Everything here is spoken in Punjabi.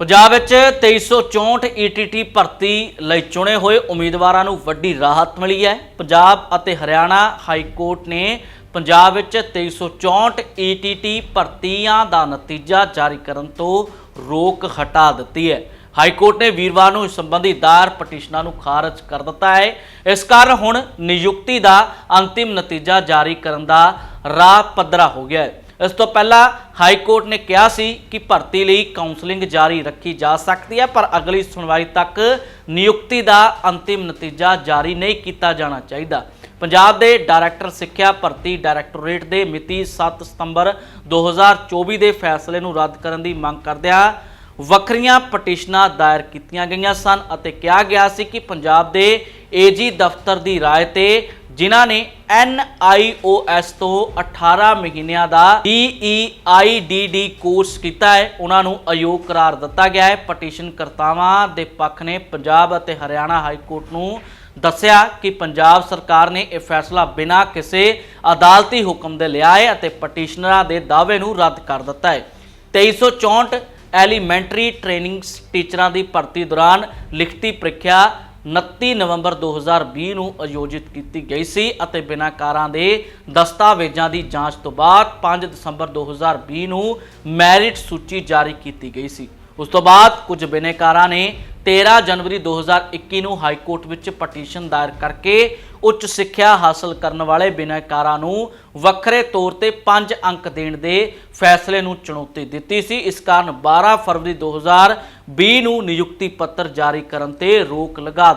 ਪੰਜਾਬ ਵਿੱਚ 2364 ਈਟੀਟੀ ਭਰਤੀ ਲਈ ਚੁਣੇ ਹੋਏ ਉਮੀਦਵਾਰਾਂ ਨੂੰ ਵੱਡੀ ਰਾਹਤ ਮਿਲੀ ਹੈ। ਪੰਜਾਬ ਅਤੇ ਹਰਿਆਣਾ ਹਾਈ ਕੋਰਟ ਨੇ ਪੰਜਾਬ ਵਿੱਚ 2364 ਈਟੀਟੀ ਭਰਤੀਆਂ ਦਾ ਨਤੀਜਾ ਜਾਰੀ ਕਰਨ ਤੋਂ ਰੋਕ ਹਟਾ ਦਿੱਤੀ ਹੈ। ਹਾਈ ਕੋਰਟ ਨੇ ਵੀਰਵਾਰ ਨੂੰ ਇਸ ਸੰਬੰਧੀ ਦਾਇਰ ਪਟੀਸ਼ਨਾਂ ਨੂੰ ਖਾਰਜ ਕਰ ਦਿੱਤਾ ਹੈ। ਇਸ ਕਾਰਨ ਹੁਣ ਨਿਯੁਕਤੀ ਦਾ ਅੰਤਿਮ ਨਤੀਜਾ ਜਾਰੀ ਕਰਨ ਦਾ ਰਾਹ ਪੱਧਰਾ ਹੋ ਗਿਆ ਹੈ। ਇਸ ਤੋਂ ਪਹਿਲਾਂ ਹਾਈ ਕੋਰਟ ਨੇ ਕਿਹਾ ਸੀ ਕਿ ਭਰਤੀ ਲਈ ਕਾਉਂਸਲਿੰਗ ਜਾਰੀ ਰੱਖੀ ਜਾ ਸਕਦੀ ਹੈ, ਪਰ ਅਗਲੀ ਸੁਣਵਾਈ ਤੱਕ ਨਿਯੁਕਤੀ ਦਾ ਅੰਤਿਮ ਨਤੀਜਾ ਜਾਰੀ ਨਹੀਂ ਕੀਤਾ ਜਾਣਾ ਚਾਹੀਦਾ। ਪੰਜਾਬ ਦੇ ਡਾਇਰੈਕਟਰ ਸਿੱਖਿਆ ਭਰਤੀ ਡਾਇਰੈਕਟੋਰੇਟ ਦੇ ਮਿਤੀ 7 ਸਤੰਬਰ 2024 ਦੇ ਫੈਸਲੇ ਨੂੰ ਰੱਦ ਕਰਨ ਦੀ ਮੰਗ ਕਰਦਿਆਂ ਵੱਖਰੀਆਂ ਪਟੀਸ਼ਨਾਂ ਦਾਇਰ ਕੀਤੀਆਂ ਗਈਆਂ ਸਨ ਅਤੇ ਕਿਹਾ ਗਿਆ ਸੀ ਕਿ ਪੰਜਾਬ ਦੇ ਏਜੀ ਦਫ਼ਤਰ ਦੀ ਰਾਏ ਤੇ ਜਿਨ੍ਹਾਂ ਨੇ ਐੱਨ ਆਈ ਓ NIOS ਤੋਂ 18 ਮਹੀਨਿਆਂ ਦਾ E I D D course ਕੀਤਾ ਹੈ, ਉਹਨਾਂ ਨੂੰ ਅਯੋਗ ਕਰਾਰ ਦਿੱਤਾ ਗਿਆ ਹੈ। ਪਟੀਸ਼ਨ ਕਰਤਾਵਾਂ ਦੇ ਪੱਖ ਨੇ ਪੰਜਾਬ ਅਤੇ ਹਰਿਆਣਾ ਹਾਈ ਕੋਰਟ ਨੂੰ ਦੱਸਿਆ ਕਿ ਪੰਜਾਬ ਸਰਕਾਰ ਨੇ ਇਹ ਫੈਸਲਾ ਬਿਨਾਂ ਕਿਸੇ ਅਦਾਲਤੀ ਹੁਕਮ ਦੇ ਲਿਆ ਹੈ ਅਤੇ ਪਟੀਸ਼ਨਰਾਂ ਦੇ ਦਾਅਵੇ ਨੂੰ ਰੱਦ ਕਰ ਦਿੱਤਾ ਹੈ। 2364 ਐਲੀਮੈਂਟਰੀ ਟ੍ਰੇਨਿੰਗ ਟੀਚਰਾਂ ਦੀ ਭਰਤੀ ਦੌਰਾਨ ਲਿਖਤੀ ਪ੍ਰੀਖਿਆ 29 ਨਵੰਬਰ 2020 ਨੂੰ ਆਯੋਜਿਤ ਕੀਤੀ ਗਈ ਸੀ ਅਤੇ ਬਿਨਾਕਾਰਾਂ ਦੇ ਦਸਤਾਵੇਜ਼ਾਂ ਦੀ ਜਾਂਚ ਤੋਂ ਬਾਅਦ 5 ਦਸੰਬਰ 2020 ਨੂੰ ਮੈਰਿਟ ਸੂਚੀ ਜਾਰੀ ਕੀਤੀ ਗਈ ਸੀ। ਉਸ ਤੋਂ ਬਾਅਦ ਕੁਝ ਬਿਨੇਕਾਰਾਂ ਨੇ 13 ਜਨਵਰੀ 2021 ਨੂੰ ਹਾਈ ਕੋਰਟ ਵਿੱਚ ਪਟੀਸ਼ਨ ਦਾਇਰ ਕਰਕੇ ਉੱਚ ਸਿੱਖਿਆ ਹਾਸਲ ਕਰਨ ਵਾਲੇ ਬਿਨੇਕਾਰਾਂ ਨੂੰ ਵੱਖਰੇ ਤੌਰ ਤੇ 5 ਅੰਕ ਦੇਣ ਦੇ ਫੈਸਲੇ ਨੂੰ ਚੁਣੌਤੀ ਦਿੱਤੀ ਸੀ। ਇਸ ਕਾਰਨ 12 ਫਰਵਰੀ 2020 ਨੂੰ ਨਿਯੁਕਤੀ ਪੱਤਰ ਜਾਰੀ ਕਰਨ ਤੇ ਰੋਕ ਲਗਾ